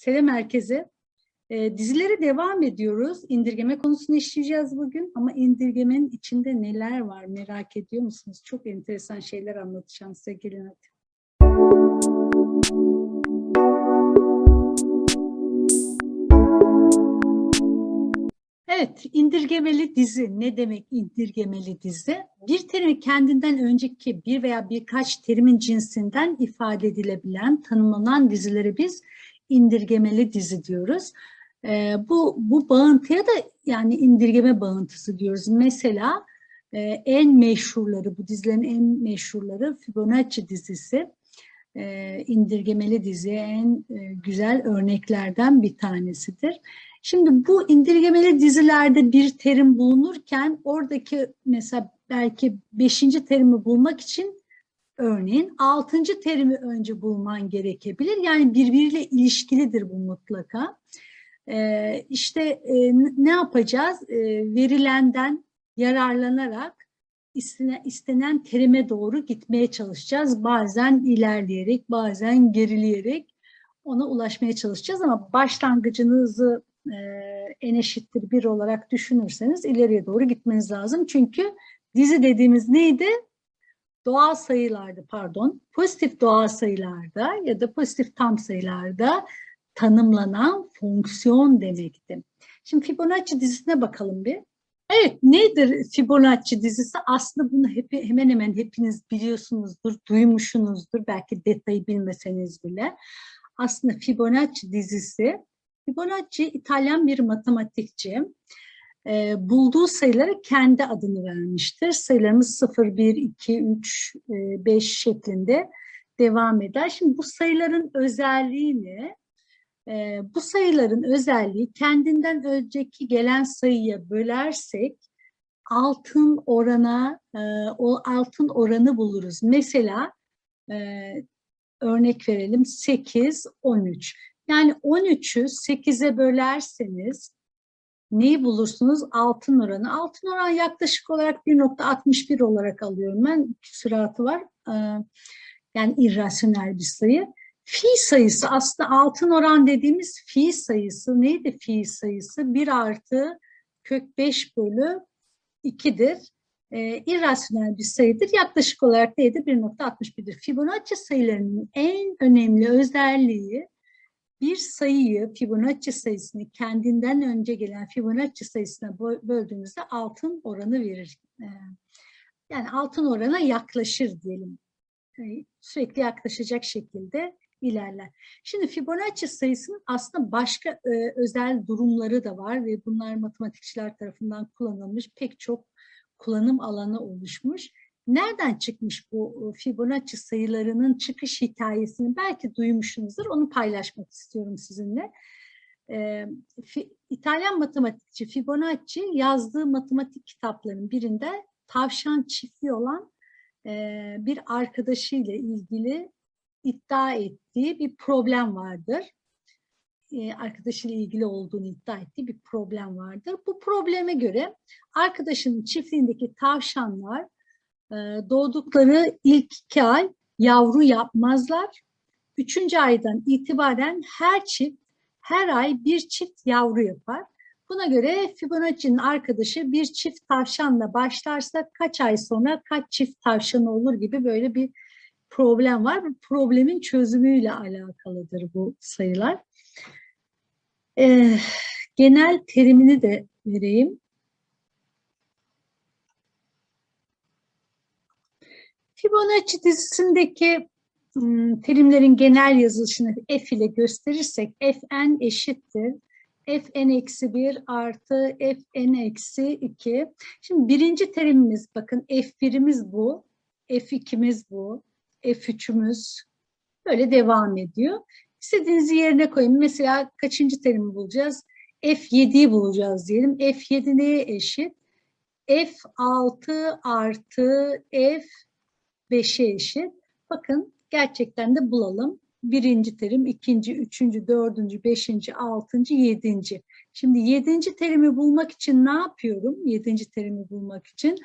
Selam herkese. Ee, dizilere devam ediyoruz. İndirgeme konusunu işleyeceğiz bugün ama indirgemenin içinde neler var merak ediyor musunuz? Çok enteresan şeyler anlatacağım size. Gelin hadi. Evet, indirgemeli dizi. Ne demek indirgemeli dizi? Bir terim kendinden önceki bir veya birkaç terimin cinsinden ifade edilebilen, tanımlanan dizilere biz indirgemeli dizi diyoruz. Ee, bu, bu bağıntıya da yani indirgeme bağıntısı diyoruz. Mesela e, en meşhurları, bu dizilerin en meşhurları Fibonacci dizisi. E, indirgemeli dizi en e, güzel örneklerden bir tanesidir. Şimdi bu indirgemeli dizilerde bir terim bulunurken oradaki mesela belki beşinci terimi bulmak için örneğin altıncı terimi önce bulman gerekebilir. Yani birbiriyle ilişkilidir bu mutlaka. Ee, işte e, ne yapacağız? Ee, verilenden yararlanarak istenen, istenen terime doğru gitmeye çalışacağız. Bazen ilerleyerek, bazen gerileyerek ona ulaşmaya çalışacağız ama başlangıcınızı e, en eşittir bir olarak düşünürseniz ileriye doğru gitmeniz lazım. Çünkü dizi dediğimiz neydi? Doğal sayılardı pardon. Pozitif doğal sayılarda ya da pozitif tam sayılarda tanımlanan fonksiyon demekti. Şimdi Fibonacci dizisine bakalım bir. Evet nedir Fibonacci dizisi? Aslında bunu hep, hemen hemen hepiniz biliyorsunuzdur, duymuşsunuzdur. Belki detayı bilmeseniz bile. Aslında Fibonacci dizisi Fibonacci İtalyan bir matematikçi. E, bulduğu sayılara kendi adını vermiştir. Sayılarımız 0, 1, 2, 3, 5 şeklinde devam eder. Şimdi bu sayıların özelliği ne? E, bu sayıların özelliği kendinden önceki gelen sayıya bölersek altın orana e, o altın oranı buluruz. Mesela e, örnek verelim 8, 13. Yani 13'ü 8'e bölerseniz neyi bulursunuz? Altın oranı. Altın oran yaklaşık olarak 1.61 olarak alıyorum ben. Küsuratı var. Yani irrasyonel bir sayı. Fi sayısı aslında altın oran dediğimiz fi sayısı neydi fi sayısı? 1 artı kök 5 bölü 2'dir. E, irrasyonel bir sayıdır. Yaklaşık olarak neydi? 1.61'dir. Fibonacci sayılarının en önemli özelliği bir sayıyı, Fibonacci sayısını kendinden önce gelen Fibonacci sayısına böldüğümüzde altın oranı verir. Ee, yani altın orana yaklaşır diyelim. Sürekli yaklaşacak şekilde ilerler. Şimdi Fibonacci sayısının aslında başka e, özel durumları da var ve bunlar matematikçiler tarafından kullanılmış pek çok kullanım alanı oluşmuş. Nereden çıkmış bu Fibonacci sayılarının çıkış hikayesini belki duymuşsunuzdur. Onu paylaşmak istiyorum sizinle. Ee, İtalyan matematikçi Fibonacci yazdığı matematik kitaplarının birinde tavşan çiftliği olan e, bir arkadaşıyla ilgili iddia ettiği bir problem vardır. E, arkadaşıyla ilgili olduğunu iddia ettiği bir problem vardır. Bu probleme göre arkadaşının çiftliğindeki tavşanlar doğdukları ilk iki ay yavru yapmazlar. Üçüncü aydan itibaren her çift her ay bir çift yavru yapar. Buna göre Fibonacci'nin arkadaşı bir çift tavşanla başlarsa kaç ay sonra kaç çift tavşan olur gibi böyle bir problem var. Bu problemin çözümüyle alakalıdır bu sayılar. Ee, genel terimini de vereyim. Fibonacci dizisindeki terimlerin genel yazılışını f ile gösterirsek fn eşittir. fn eksi 1 artı fn eksi 2. Şimdi birinci terimimiz bakın f1'imiz bu. f2'miz bu. f3'ümüz böyle devam ediyor. İstediğinizi yerine koyun. Mesela kaçıncı terimi bulacağız? F7'yi bulacağız diyelim. F7 neye eşit? F6 artı F 5'e eşit. Bakın gerçekten de bulalım. birinci terim, ikinci, üçüncü, dördüncü, beşinci, altıncı, yedinci. Şimdi yedinci terimi bulmak için ne yapıyorum? Yedinci terimi bulmak için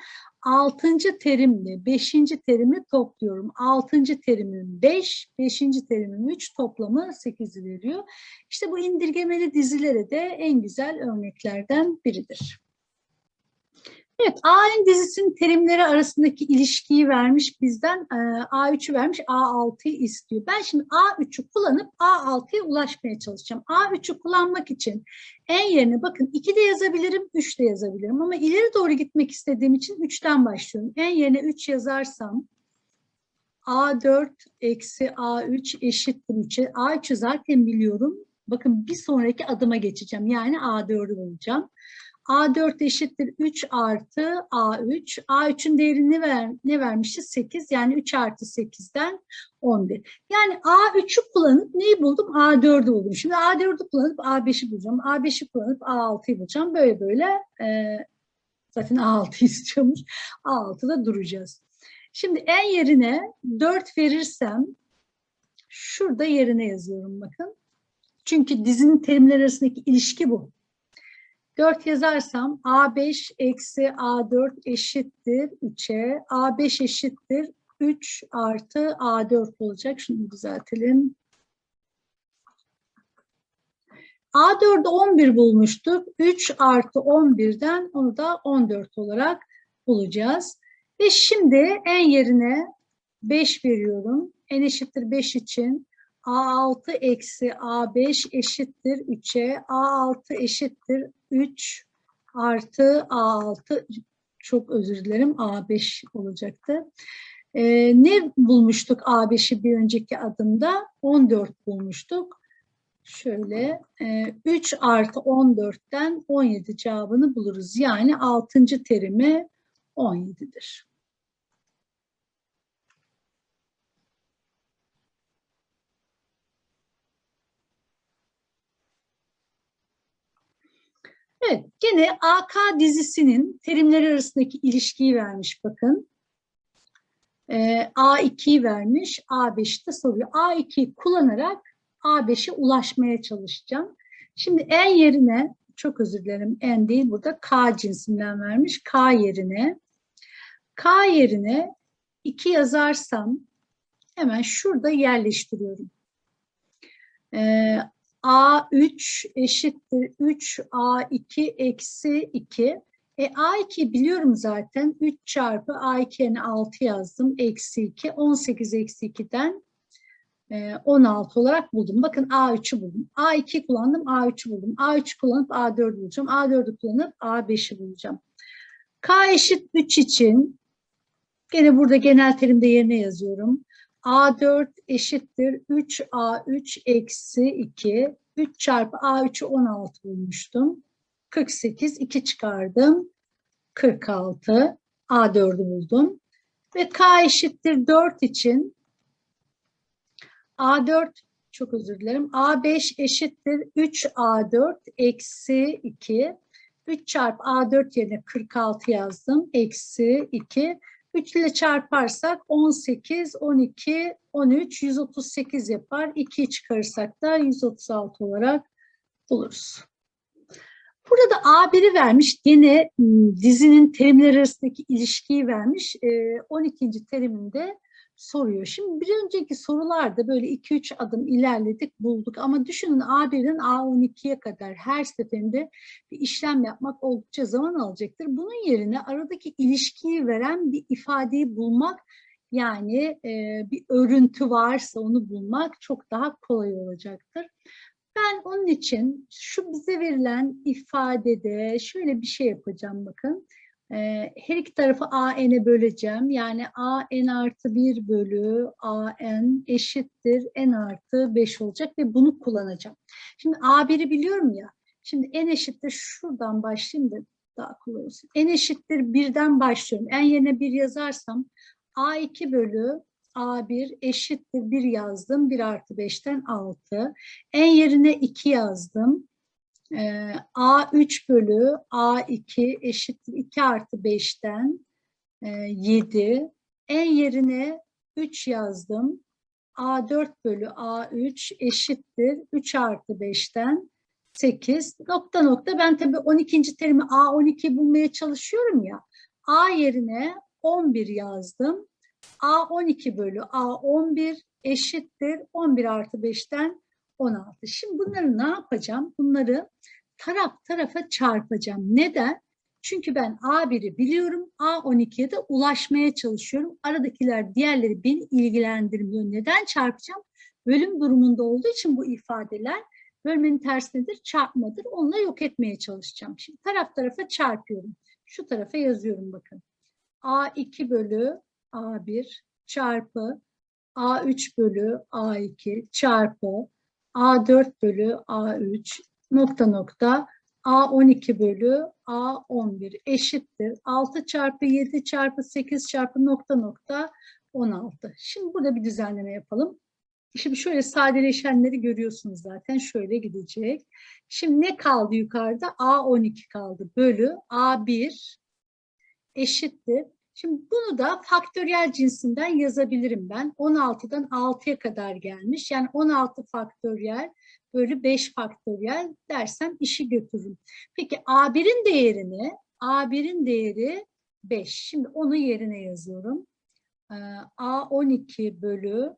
altıncı terimle beşinci terimi topluyorum. Altıncı terimim beş, beşinci terimim üç, toplamı sekizi veriyor. İşte bu indirgemeli dizilere de en güzel örneklerden biridir. Evet, AN dizisinin terimleri arasındaki ilişkiyi vermiş bizden. e, A3'ü vermiş, A6'yı istiyor. Ben şimdi A3'ü kullanıp A6'ya ulaşmaya çalışacağım. A3'ü kullanmak için en yerine bakın 2 de yazabilirim, 3 de yazabilirim. Ama ileri doğru gitmek istediğim için 3'ten başlıyorum. En yerine 3 yazarsam A4 eksi A3 eşittir 3'e. A3'ü zaten biliyorum. Bakın bir sonraki adıma geçeceğim. Yani A4'ü bulacağım. A4 eşittir 3 artı A3. A3'ün değerini ver, ne vermişiz? 8. Yani 3 artı 8'den 11. Yani A3'ü kullanıp neyi buldum? A4'ü buldum. Şimdi A4'ü kullanıp A5'i bulacağım. A5'i kullanıp A6'yı bulacağım. Böyle böyle e, zaten A6 istiyormuş. A6'da duracağız. Şimdi en yerine 4 verirsem şurada yerine yazıyorum bakın. Çünkü dizinin terimleri arasındaki ilişki bu. 4 yazarsam A5 eksi A4 eşittir 3'e. A5 eşittir 3 artı A4 olacak. Şunu düzeltelim. A4'ü 11 bulmuştuk. 3 artı 11'den onu da 14 olarak bulacağız. Ve şimdi en yerine 5 veriyorum. N eşittir 5 için A6 eksi A5 eşittir 3'e. A6 eşittir 3 artı A6 çok özür dilerim A5 olacaktı. Ee, ne bulmuştuk A5'i bir önceki adımda? 14 bulmuştuk. Şöyle e, 3 artı 14'ten 17 cevabını buluruz. Yani 6. terimi 17'dir. Evet, gene AK dizisinin terimleri arasındaki ilişkiyi vermiş bakın. Ee, A2'yi vermiş, A5'i de soruyor. A2'yi kullanarak A5'e ulaşmaya çalışacağım. Şimdi en yerine, çok özür dilerim en değil burada K cinsinden vermiş. K yerine, K yerine 2 yazarsam hemen şurada yerleştiriyorum. Ee, A3 eşittir 3 A2 eksi 2. E, A2 biliyorum zaten. 3 çarpı A2 yani 6 yazdım. Eksi 2. 18 eksi 2'den e, 16 olarak buldum. Bakın A3'ü buldum. A2 kullandım. A3'ü buldum. A3 kullanıp A4'ü bulacağım. A4'ü kullanıp A5'i bulacağım. K eşit 3 için gene burada genel terimde yerine yazıyorum. A4 eşittir 3A3 eksi 2. 3 çarpı A3'ü 16 bulmuştum. 48, 2 çıkardım. 46. A4'ü buldum. Ve K eşittir 4 için A4 çok özür dilerim. A5 eşittir 3A4 eksi 2. 3 çarpı A4 yerine 46 yazdım. Eksi 2. 3 ile çarparsak 18, 12, 13, 138 yapar. 2'yi çıkarırsak da 136 olarak buluruz. Burada da A1'i vermiş. Yine dizinin terimleri arasındaki ilişkiyi vermiş. 12. teriminde soruyor. Şimdi bir önceki sorularda böyle 2-3 adım ilerledik bulduk ama düşünün A1'den A12'ye kadar her seferinde bir işlem yapmak oldukça zaman alacaktır. Bunun yerine aradaki ilişkiyi veren bir ifadeyi bulmak yani e, bir örüntü varsa onu bulmak çok daha kolay olacaktır. Ben onun için şu bize verilen ifadede şöyle bir şey yapacağım bakın. Her iki tarafı AN'e böleceğim. Yani AN artı 1 bölü AN eşittir N artı 5 olacak ve bunu kullanacağım. Şimdi A1'i biliyorum ya. Şimdi N eşittir şuradan başlayayım da daha kolay olsun. N eşittir 1'den başlıyorum. N yerine 1 yazarsam A2 bölü A1 eşittir 1 yazdım. 1 artı 5'ten 6. N yerine 2 yazdım. Ee, A3 bölü A2 eşittir 2 artı 5'ten 7. En yerine 3 yazdım. A4 bölü A3 eşittir 3 artı 5'ten 8 nokta nokta ben tabii 12. terimi A12 bulmaya çalışıyorum ya. A yerine 11 yazdım. A12 bölü A11 eşittir 11 artı 5'ten 16. Şimdi bunları ne yapacağım? Bunları taraf tarafa çarpacağım. Neden? Çünkü ben A1'i biliyorum, A12'ye de ulaşmaya çalışıyorum. Aradakiler diğerleri beni ilgilendirmiyor. Neden çarpacağım? Bölüm durumunda olduğu için bu ifadeler bölmenin tersinedir, çarpmadır. Onunla yok etmeye çalışacağım. Şimdi taraf tarafa çarpıyorum. Şu tarafa yazıyorum bakın. A2 bölü A1 çarpı A3 bölü A2 çarpı A4 bölü A3 nokta nokta A12 bölü A11 eşittir. 6 çarpı 7 çarpı 8 çarpı nokta nokta 16. Şimdi burada bir düzenleme yapalım. Şimdi şöyle sadeleşenleri görüyorsunuz zaten. Şöyle gidecek. Şimdi ne kaldı yukarıda? A12 kaldı. Bölü A1 eşittir. Şimdi bunu da faktöriyel cinsinden yazabilirim ben. 16'dan 6'ya kadar gelmiş. Yani 16 faktöriyel bölü 5 faktöriyel dersem işi götürürüm. Peki A1'in değerini, A1'in değeri 5. Şimdi onu yerine yazıyorum. Ee, A12 bölü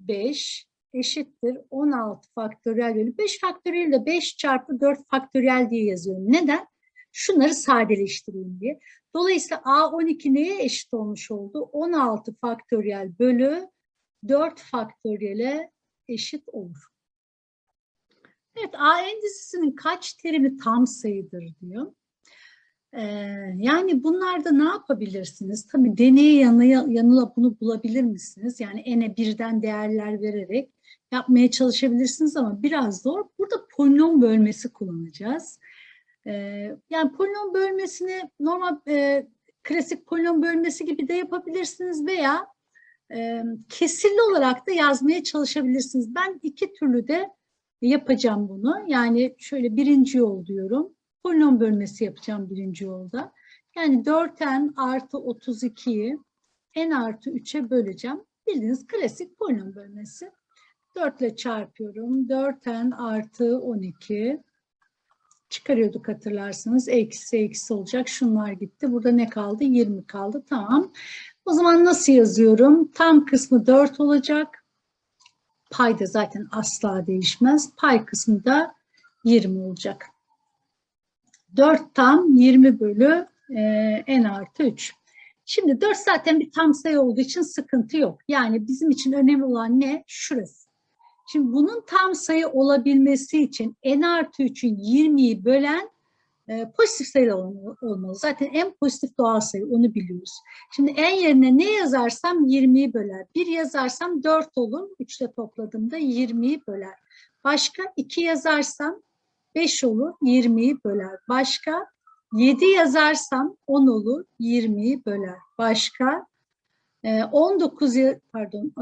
5 eşittir 16 faktöriyel bölü 5 faktöriyel de 5 çarpı 4 faktöriyel diye yazıyorum. Neden? Şunları sadeleştireyim diye. Dolayısıyla A12 neye eşit olmuş oldu? 16 faktöriyel bölü 4 faktöriyele eşit olur. Evet, AN dizisinin kaç terimi tam sayıdır diyor. Ee, yani bunlarda ne yapabilirsiniz? Tabii deneye yanıla, yanıla bunu bulabilir misiniz? Yani n'e birden değerler vererek yapmaya çalışabilirsiniz ama biraz zor. Burada polinom bölmesi kullanacağız. Yani polinom bölmesini normal e, klasik polinom bölmesi gibi de yapabilirsiniz veya e, kesirli olarak da yazmaya çalışabilirsiniz. Ben iki türlü de yapacağım bunu. Yani şöyle birinci yol diyorum. Polinom bölmesi yapacağım birinci yolda. Yani 4n artı 32'yi n artı 3'e böleceğim. Bildiğiniz klasik polinom bölmesi. 4 ile çarpıyorum. 4n artı 12 çıkarıyorduk hatırlarsınız. Eksi eksi olacak. Şunlar gitti. Burada ne kaldı? 20 kaldı. Tamam. O zaman nasıl yazıyorum? Tam kısmı 4 olacak. Payda zaten asla değişmez. Pay kısmı da 20 olacak. 4 tam 20 bölü e, n artı 3. Şimdi 4 zaten bir tam sayı olduğu için sıkıntı yok. Yani bizim için önemli olan ne? Şurası. Şimdi bunun tam sayı olabilmesi için n artı 3'ün 20'yi bölen e, pozitif sayı olmalı. Zaten en pozitif doğal sayı onu biliyoruz. Şimdi n yerine ne yazarsam 20'yi böler. 1 yazarsam 4 olur. 3 ile topladığımda 20'yi böler. Başka 2 yazarsam 5 olur, 20'yi böler. Başka 7 yazarsam 10 olur, 20'yi böler. Başka 19 pardon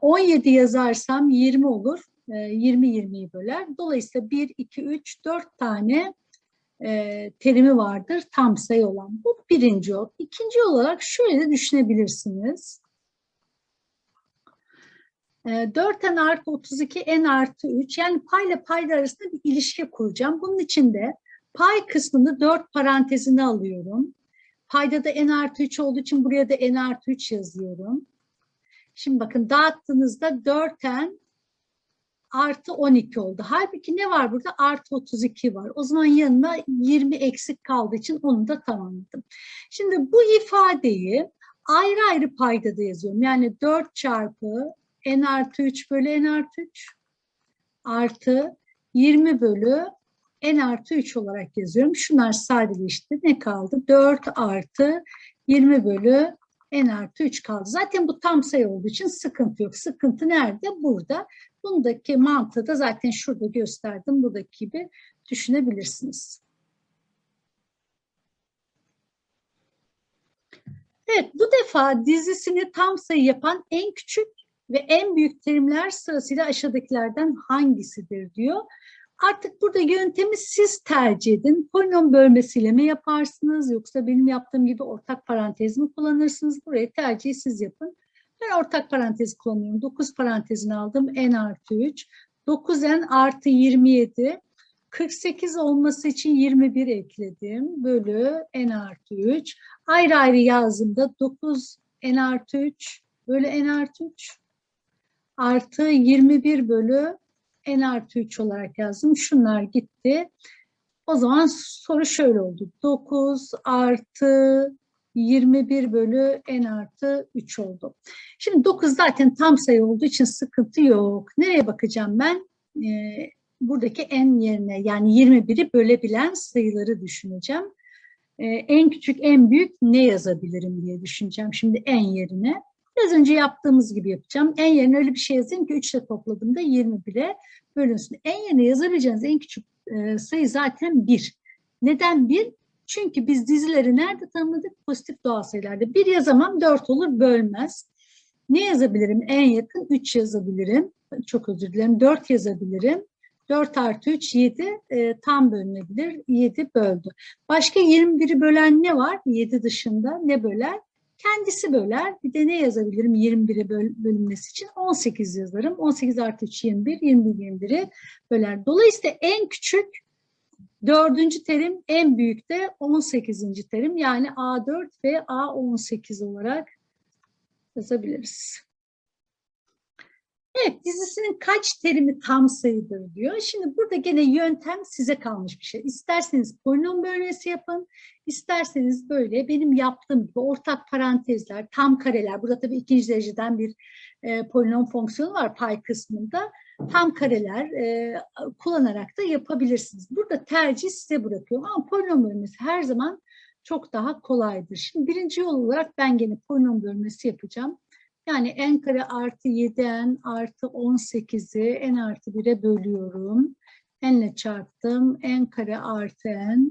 17 yazarsam 20 olur, 20 20'yi böler. Dolayısıyla 1 2 3 4 tane e, terimi vardır tam sayı olan. Bu birinci yol. İkinci olarak şöyle de düşünebilirsiniz. 4n artı 32 n artı 3 yani pay ile payda arasında bir ilişki kuracağım. Bunun için de pay kısmını 4 parantezine alıyorum. Payda da n artı 3 olduğu için buraya da n artı 3 yazıyorum. Şimdi bakın dağıttığınızda 4n artı 12 oldu. Halbuki ne var burada? Artı 32 var. O zaman yanına 20 eksik kaldığı için onu da tamamladım. Şimdi bu ifadeyi ayrı ayrı payda da yazıyorum. Yani 4 çarpı n artı 3 bölü n artı 3 artı 20 bölü n artı 3 olarak yazıyorum. Şunlar sadeleşti. Ne kaldı? 4 artı 20 bölü n artı 3 kaldı. Zaten bu tam sayı olduğu için sıkıntı yok. Sıkıntı nerede? Burada. Bundaki mantığı da zaten şurada gösterdim. Buradaki gibi düşünebilirsiniz. Evet, bu defa dizisini tam sayı yapan en küçük ve en büyük terimler sırasıyla aşağıdakilerden hangisidir diyor. Artık burada yöntemi siz tercih edin. Polinom bölmesiyle mi yaparsınız yoksa benim yaptığım gibi ortak parantez mi kullanırsınız? Buraya tercihi siz yapın. Ben ortak parantez kullanıyorum. 9 parantezini aldım. n artı 3. 9n artı 27. 48 olması için 21 ekledim. Bölü n artı 3. Ayrı ayrı yazdığımda 9 n artı 3 bölü n artı 3 artı 21 bölü n artı 3 olarak yazdım. Şunlar gitti. O zaman soru şöyle oldu. 9 artı 21 bölü n artı 3 oldu. Şimdi 9 zaten tam sayı olduğu için sıkıntı yok. Nereye bakacağım ben? Ee, buradaki n yerine yani 21'i bölebilen sayıları düşüneceğim. Ee, en küçük, en büyük ne yazabilirim diye düşüneceğim şimdi n yerine. Biraz önce yaptığımız gibi yapacağım. En yerine öyle bir şey yazayım ki 3 ile topladığımda 21'e bölünsün. En yerine yazabileceğiniz en küçük e, sayı zaten 1. Neden 1? Çünkü biz dizileri nerede tanımladık? Pozitif doğal sayılarda. 1 yazamam 4 olur bölmez. Ne yazabilirim? En yakın 3 yazabilirim. Çok özür dilerim. 4 yazabilirim. 4 artı 3 7 e, tam bölünebilir. 7 böldü. Başka 21'i bölen ne var? 7 dışında ne böler? Kendisi böler. Bir de ne yazabilirim 21'e böl bölünmesi için? 18 yazarım. 18 artı 3 21, 21 21'i böler. Dolayısıyla en küçük dördüncü terim, en büyük de 18. terim. Yani A4 ve A18 olarak yazabiliriz. Evet, dizisinin kaç terimi tam sayıdır diyor. Şimdi burada gene yöntem size kalmış bir şey. İsterseniz polinom bölmesi yapın, isterseniz böyle benim yaptığım gibi ortak parantezler, tam kareler. Burada tabii ikinci dereceden bir e, polinom fonksiyonu var pay kısmında. Tam kareler e, kullanarak da yapabilirsiniz. Burada tercih size bırakıyorum ama polinom bölmesi her zaman çok daha kolaydır. Şimdi birinci yol olarak ben gene polinom bölmesi yapacağım. Yani n kare artı 7n artı 18'i n artı 1'e bölüyorum. n ile çarptım. n kare artı n.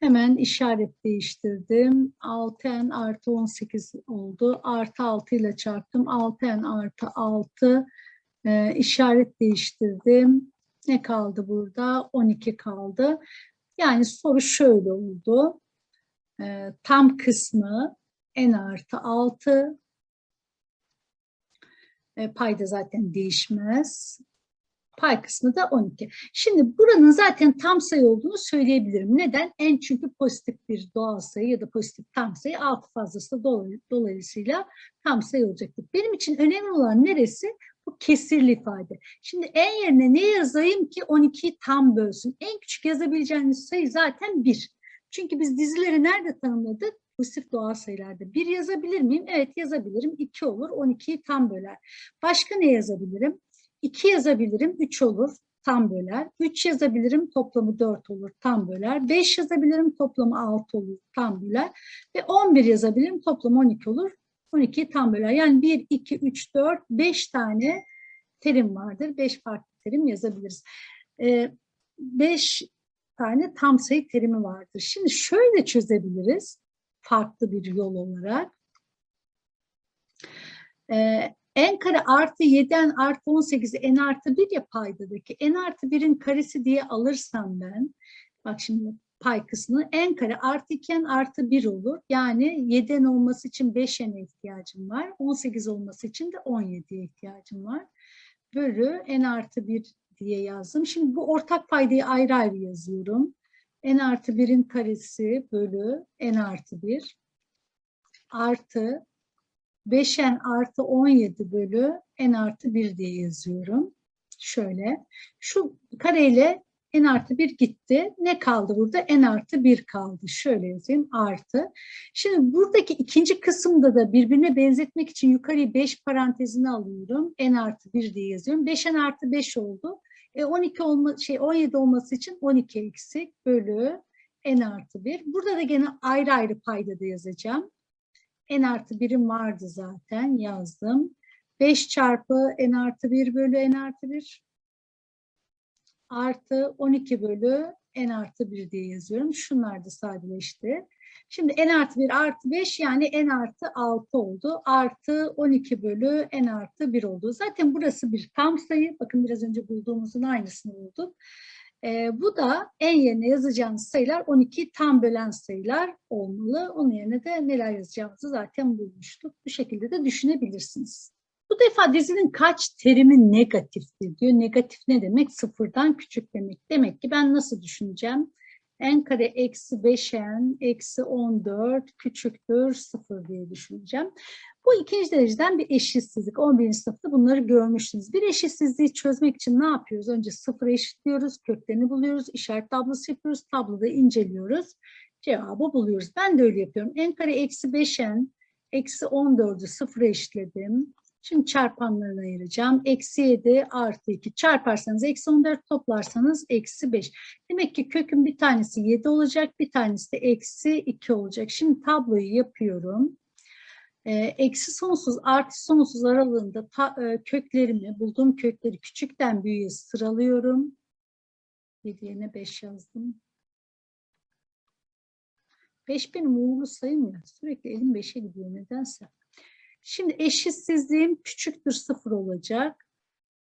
Hemen işaret değiştirdim. 6n artı 18 oldu. Artı 6 ile çarptım. 6n artı 6 e, işaret değiştirdim. Ne kaldı burada? 12 kaldı. Yani soru şöyle oldu. E, tam kısmı n artı 6 e, payda zaten değişmez. Pay kısmı da 12. Şimdi buranın zaten tam sayı olduğunu söyleyebilirim. Neden? En çünkü pozitif bir doğal sayı ya da pozitif tam sayı 6 fazlası dolay dolayısıyla tam sayı olacaktır. Benim için önemli olan neresi? Bu kesirli ifade. Şimdi en yerine ne yazayım ki 12'yi tam bölsün? En küçük yazabileceğiniz sayı zaten 1. Çünkü biz dizileri nerede tanımladık? Pozitif doğal sayılarda. Bir yazabilir miyim? Evet yazabilirim. 2 olur. 12'yi tam böler. Başka ne yazabilirim? 2 yazabilirim. 3 olur. Tam böler. 3 yazabilirim. Toplamı 4 olur. Tam böler. 5 yazabilirim. Toplamı 6 olur. Tam böler. Ve 11 yazabilirim. Toplamı 12 olur. 12'yi tam böler. Yani 1, 2, 3, 4, 5 tane terim vardır. 5 farklı terim yazabiliriz. 5 ee, tane tam sayı terimi vardır. Şimdi şöyle çözebiliriz farklı bir yol olarak. Ee, n kare artı 7n artı 18'i n artı 1 ya paydadaki. n artı 1'in karesi diye alırsam ben, bak şimdi pay kısmını n kare artı 2n artı 1 olur. Yani 7n olması için 5n'e ihtiyacım var. 18 olması için de 17'ye ihtiyacım var. Bölü n artı 1 diye yazdım. Şimdi bu ortak paydayı ayrı ayrı yazıyorum n artı 1'in karesi bölü n artı 1 artı 5n artı 17 bölü n artı 1 diye yazıyorum. Şöyle. Şu kareyle n artı 1 gitti. Ne kaldı burada? n artı 1 kaldı. Şöyle yazayım. Artı. Şimdi buradaki ikinci kısımda da birbirine benzetmek için yukarıyı 5 parantezine alıyorum. n artı 1 diye yazıyorum. 5n artı 5 oldu. E 12 olma, şey 17 olması için 12 eksik bölü n artı 1. Burada da gene ayrı ayrı payda da yazacağım. n artı 1'im vardı zaten yazdım. 5 çarpı n artı 1 bölü n artı 1 artı 12 bölü n artı 1 diye yazıyorum. Şunlar da sadeleşti. Şimdi n artı 1 artı 5 yani n artı 6 oldu. Artı 12 bölü n artı 1 oldu. Zaten burası bir tam sayı. Bakın biraz önce bulduğumuzun aynısını bulduk. Ee, bu da en yerine yazacağınız sayılar 12 tam bölen sayılar olmalı. Onun yerine de neler yazacağımızı zaten bulmuştuk. Bu şekilde de düşünebilirsiniz. Bu defa dizinin kaç terimi negatiftir diyor. Negatif ne demek? Sıfırdan küçük demek. Demek ki ben nasıl düşüneceğim? N kare eksi 5n eksi 14 küçüktür 0 diye düşüneceğim. Bu ikinci dereceden bir eşitsizlik. 11. sınıfta bunları görmüştünüz. Bir eşitsizliği çözmek için ne yapıyoruz? Önce sıfır eşitliyoruz, köklerini buluyoruz, işaret tablosu yapıyoruz, tabloda inceliyoruz, cevabı buluyoruz. Ben de öyle yapıyorum. n kare eksi 5n eksi 14'ü sıfıra eşitledim. Şimdi çarpanlarını ayıracağım. Eksi 7 artı 2 çarparsanız eksi 14 toplarsanız eksi 5. Demek ki kökün bir tanesi 7 olacak bir tanesi de eksi 2 olacak. Şimdi tabloyu yapıyorum. Ee, eksi sonsuz artı sonsuz aralığında ta, e, köklerimi bulduğum kökleri küçükten büyüğe sıralıyorum. 7 yerine 5 yazdım. 5 benim uğurlu sayım ya. Sürekli elim 5'e gidiyor nedense. Şimdi eşitsizliğim küçüktür sıfır olacak.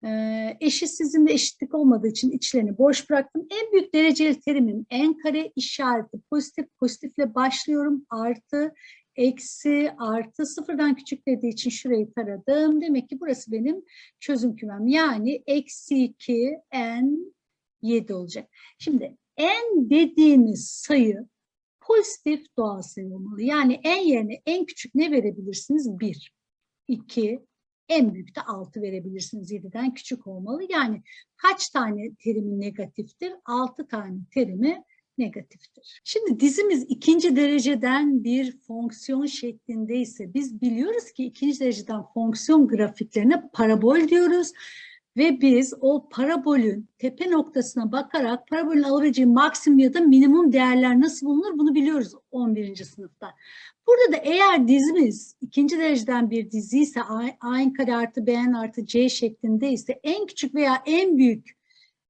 Ee, eşitsizliğimde eşitlik olmadığı için içlerini boş bıraktım. En büyük dereceli terimim n kare işareti pozitif pozitifle başlıyorum. Artı eksi artı sıfırdan küçük dediği için şurayı taradım. Demek ki burası benim çözüm kümem. Yani eksi 2 n 7 olacak. Şimdi n dediğimiz sayı pozitif doğal sayı olmalı. Yani en yerine en küçük ne verebilirsiniz? 1, 2, en büyük de 6 verebilirsiniz. 7'den küçük olmalı. Yani kaç tane terimi negatiftir? 6 tane terimi negatiftir. Şimdi dizimiz ikinci dereceden bir fonksiyon şeklindeyse biz biliyoruz ki ikinci dereceden fonksiyon grafiklerine parabol diyoruz. Ve biz o parabolün tepe noktasına bakarak parabolün alabileceği maksimum ya da minimum değerler nasıl bulunur bunu biliyoruz 11. sınıfta. Burada da eğer dizimiz ikinci dereceden bir dizi ise a'nın kare artı b'n artı c şeklinde ise en küçük veya en büyük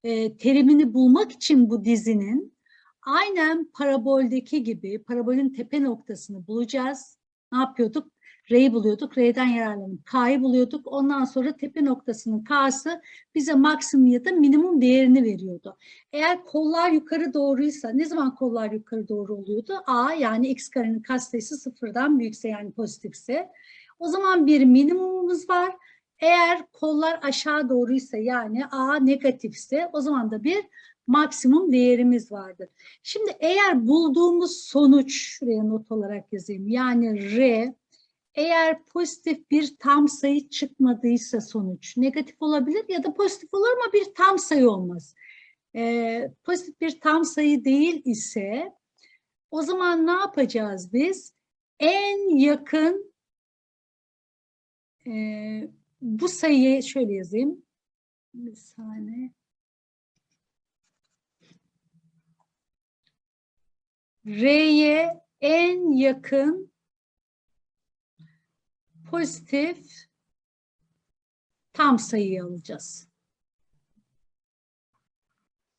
e, terimini bulmak için bu dizinin aynen paraboldeki gibi parabolün tepe noktasını bulacağız. Ne yapıyorduk? R'yi buluyorduk. R'den yararlanıp K'yı buluyorduk. Ondan sonra tepe noktasının K'sı bize maksimum ya da minimum değerini veriyordu. Eğer kollar yukarı doğruysa ne zaman kollar yukarı doğru oluyordu? A yani x karenin katsayısı sıfırdan büyükse yani pozitifse. O zaman bir minimumumuz var. Eğer kollar aşağı doğruysa yani A negatifse o zaman da bir maksimum değerimiz vardır. Şimdi eğer bulduğumuz sonuç, şuraya not olarak yazayım, yani R eğer pozitif bir tam sayı çıkmadıysa sonuç negatif olabilir ya da pozitif olur ama bir tam sayı olmaz. Ee, pozitif bir tam sayı değil ise o zaman ne yapacağız biz? En yakın e, bu sayıyı şöyle yazayım. Bir saniye. R'ye en yakın pozitif tam sayıyı alacağız.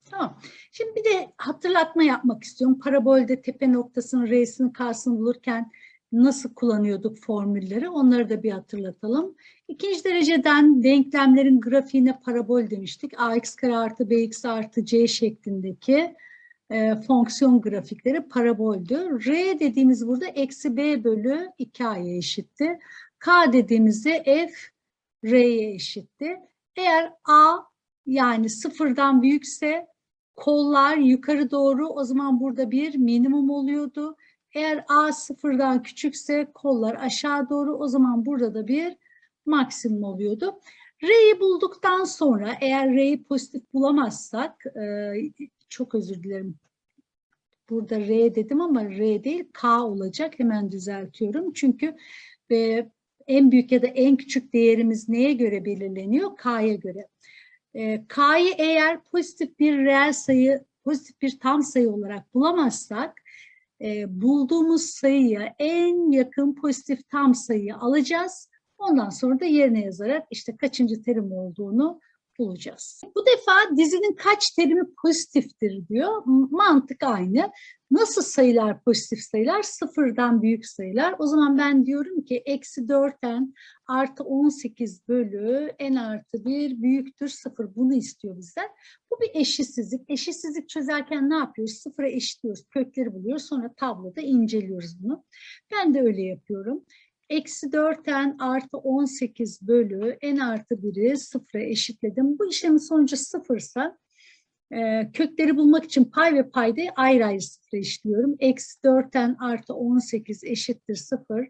Tamam. Şimdi bir de hatırlatma yapmak istiyorum. Parabolde tepe noktasının R'sini K'sını bulurken nasıl kullanıyorduk formülleri onları da bir hatırlatalım. İkinci dereceden denklemlerin grafiğine parabol demiştik. ax kare artı bx artı c şeklindeki e, fonksiyon grafikleri paraboldü. R dediğimiz burada eksi b bölü 2a'ya eşitti. K dediğimizde F R'ye eşitti. Eğer A yani sıfırdan büyükse kollar yukarı doğru o zaman burada bir minimum oluyordu. Eğer A sıfırdan küçükse kollar aşağı doğru o zaman burada da bir maksimum oluyordu. R'yi bulduktan sonra eğer R'yi pozitif bulamazsak e, çok özür dilerim. Burada R dedim ama R değil K olacak. Hemen düzeltiyorum. Çünkü e, en büyük ya da en küçük değerimiz neye göre belirleniyor? K'ya göre. E, K'yı eğer pozitif bir reel sayı, pozitif bir tam sayı olarak bulamazsak e, bulduğumuz sayıya en yakın pozitif tam sayıyı alacağız. Ondan sonra da yerine yazarak işte kaçıncı terim olduğunu bulacağız. Bu defa dizinin kaç terimi pozitiftir diyor. Mantık aynı. Nasıl sayılar pozitif sayılar? Sıfırdan büyük sayılar. O zaman ben diyorum ki eksi 4n artı 18 bölü n artı 1 büyüktür sıfır. Bunu istiyor bizden. Bu bir eşitsizlik. Eşitsizlik çözerken ne yapıyoruz? Sıfıra eşitliyoruz, kökleri buluyoruz. Sonra tabloda inceliyoruz bunu. Ben de öyle yapıyorum. Eksi 4n artı 18 bölü n artı 1'i sıfıra eşitledim. Bu işlemin sonucu sıfırsa e, kökleri bulmak için pay ve paydayı ayrı ayrı sıfıra eşitliyorum. Eksi 4n artı 18 eşittir 0.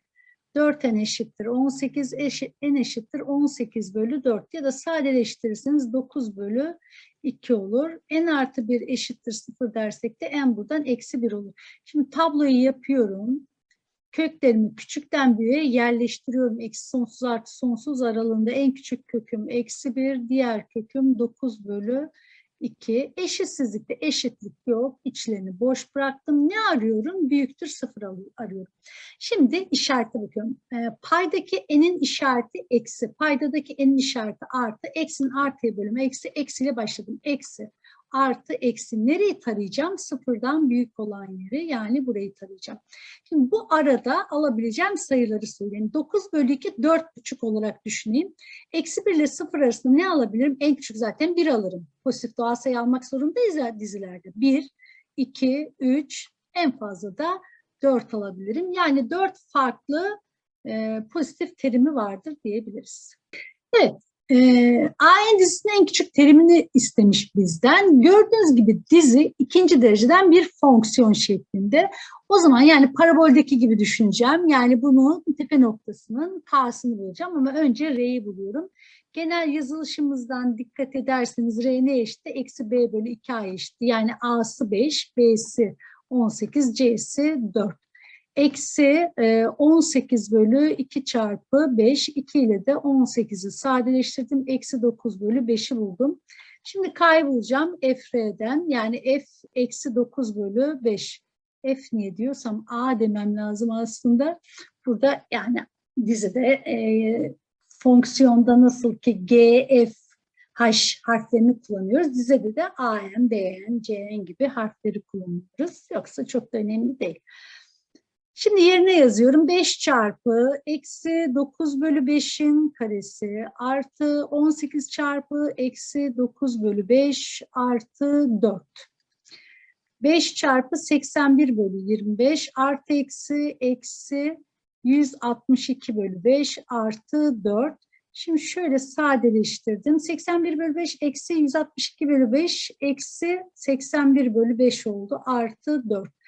4n eşittir 18, eşit, n eşittir 18 bölü 4 ya da sadeleştirirseniz 9 bölü 2 olur. n artı 1 eşittir 0 dersek de n buradan eksi 1 olur. Şimdi tabloyu yapıyorum. Köklerimi küçükten büyüğe yerleştiriyorum. Eksi sonsuz artı sonsuz aralığında en küçük köküm eksi 1, diğer köküm 9 bölü 2. Eşitsizlikte eşitlik yok. İçlerini boş bıraktım. Ne arıyorum? Büyüktür sıfır arıyorum. Şimdi işarete bakıyorum. E, paydaki n'in işareti eksi. Paydadaki n'in işareti artı. Eksinin artıya bölümü eksi. Eksiyle başladım. Eksi artı eksi nereyi tarayacağım? Sıfırdan büyük olan yeri yani burayı tarayacağım. Şimdi bu arada alabileceğim sayıları söyleyeyim. 9 bölü 2 4,5 olarak düşüneyim. Eksi 1 ile 0 arasında ne alabilirim? En küçük zaten 1 alırım. Pozitif doğal sayı almak zorundayız ya dizilerde. 1, 2, 3 en fazla da 4 alabilirim. Yani 4 farklı e, pozitif terimi vardır diyebiliriz. Evet, e, AN dizisinin en küçük terimini istemiş bizden. Gördüğünüz gibi dizi ikinci dereceden bir fonksiyon şeklinde. O zaman yani paraboldeki gibi düşüneceğim. Yani bunu tepe noktasının k'sını bulacağım ama önce r'yi buluyorum. Genel yazılışımızdan dikkat ederseniz r ne eşitti? Eksi b bölü 2a eşitti. Yani a'sı 5, b'si 18, c'si 4 eksi 18 e, bölü 2 çarpı 5. 2 ile de 18'i sadeleştirdim. Eksi 9 bölü 5'i buldum. Şimdi kaybolacağım f'den yani f eksi 9 bölü 5. F niye diyorsam a demem lazım aslında. Burada yani dizide e, fonksiyonda nasıl ki g, f, h harflerini kullanıyoruz. Dizede de a, n, b, n, c, n gibi harfleri kullanıyoruz. Yoksa çok da önemli değil. Şimdi yerine yazıyorum. 5 çarpı eksi 9 bölü 5'in karesi artı 18 çarpı eksi 9 bölü 5 artı 4. 5 çarpı 81 bölü 25 artı eksi eksi 162 bölü 5 artı 4. Şimdi şöyle sadeleştirdim. 81 bölü 5 eksi 162 bölü 5 eksi 81 bölü 5 oldu. Artı 4.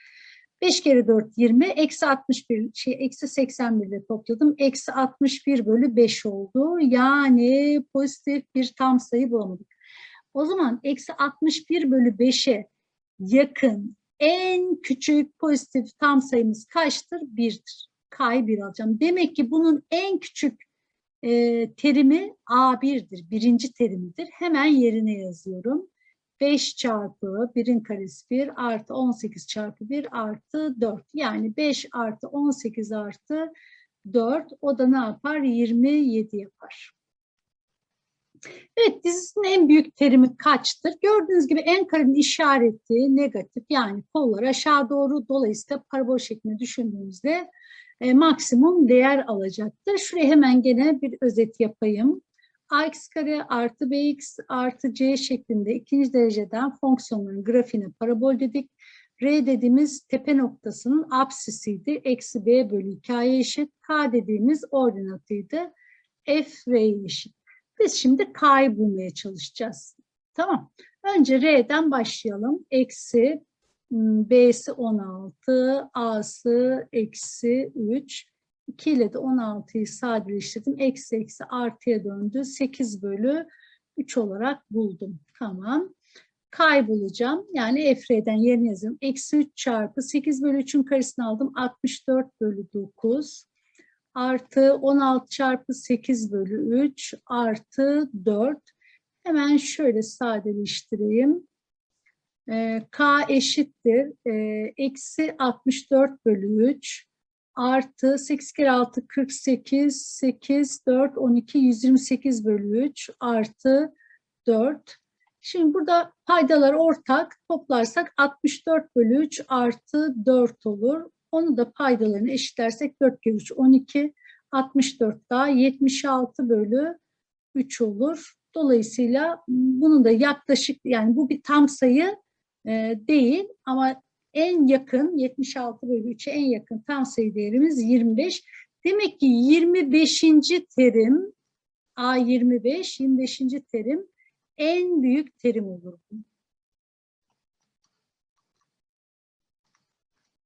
5 kere 4 20 eksi 61 şey eksi 81 ile topladım. Eksi 61 bölü 5 oldu. Yani pozitif bir tam sayı bulamadık. O zaman eksi 61 bölü 5'e yakın en küçük pozitif tam sayımız kaçtır? 1'dir. K'yı 1 alacağım. Demek ki bunun en küçük e, terimi A1'dir. Birinci terimidir. Hemen yerine yazıyorum. 5 çarpı 1'in karesi 1 artı 18 çarpı 1 artı 4. Yani 5 artı 18 artı 4 o da ne yapar? 27 yapar. Evet dizisinin en büyük terimi kaçtır? Gördüğünüz gibi en karenin işareti negatif yani kollar aşağı doğru dolayısıyla parabol şeklinde düşündüğümüzde e, maksimum değer alacaktır. Şuraya hemen gene bir özet yapayım ax kare artı bx artı c şeklinde ikinci dereceden fonksiyonların grafiğine parabol dedik. R dediğimiz tepe noktasının apsisiydi. Eksi b bölü 2'ye eşit. K dediğimiz ordinatıydı. F R'ye eşit. Biz şimdi K'yı bulmaya çalışacağız. Tamam. Önce R'den başlayalım. Eksi B'si 16, A'sı eksi 3, 2 ile de 16'yı sadeleştirdim. Eksi eksi artıya döndü. 8 bölü 3 olarak buldum. Tamam. Kaybolacağım. Yani Efre'den yerine yazıyorum. Eksi 3 çarpı 8 bölü 3'ün karesini aldım. 64 bölü 9 artı 16 çarpı 8 bölü 3 artı 4. Hemen şöyle sadeleştireyim. Ee, K eşittir. Ee, eksi 64 bölü 3 artı 8 kere 6 48, 8, 4, 12, 128 bölü 3 artı 4. Şimdi burada paydalar ortak toplarsak 64 bölü 3 artı 4 olur. Onu da paydalarını eşitlersek 4 kere 3 12, 64 daha 76 bölü 3 olur. Dolayısıyla bunun da yaklaşık yani bu bir tam sayı e, değil ama en yakın 76 bölü 3'e en yakın tam sayı değerimiz 25. Demek ki 25. terim A25, 25. terim en büyük terim olur.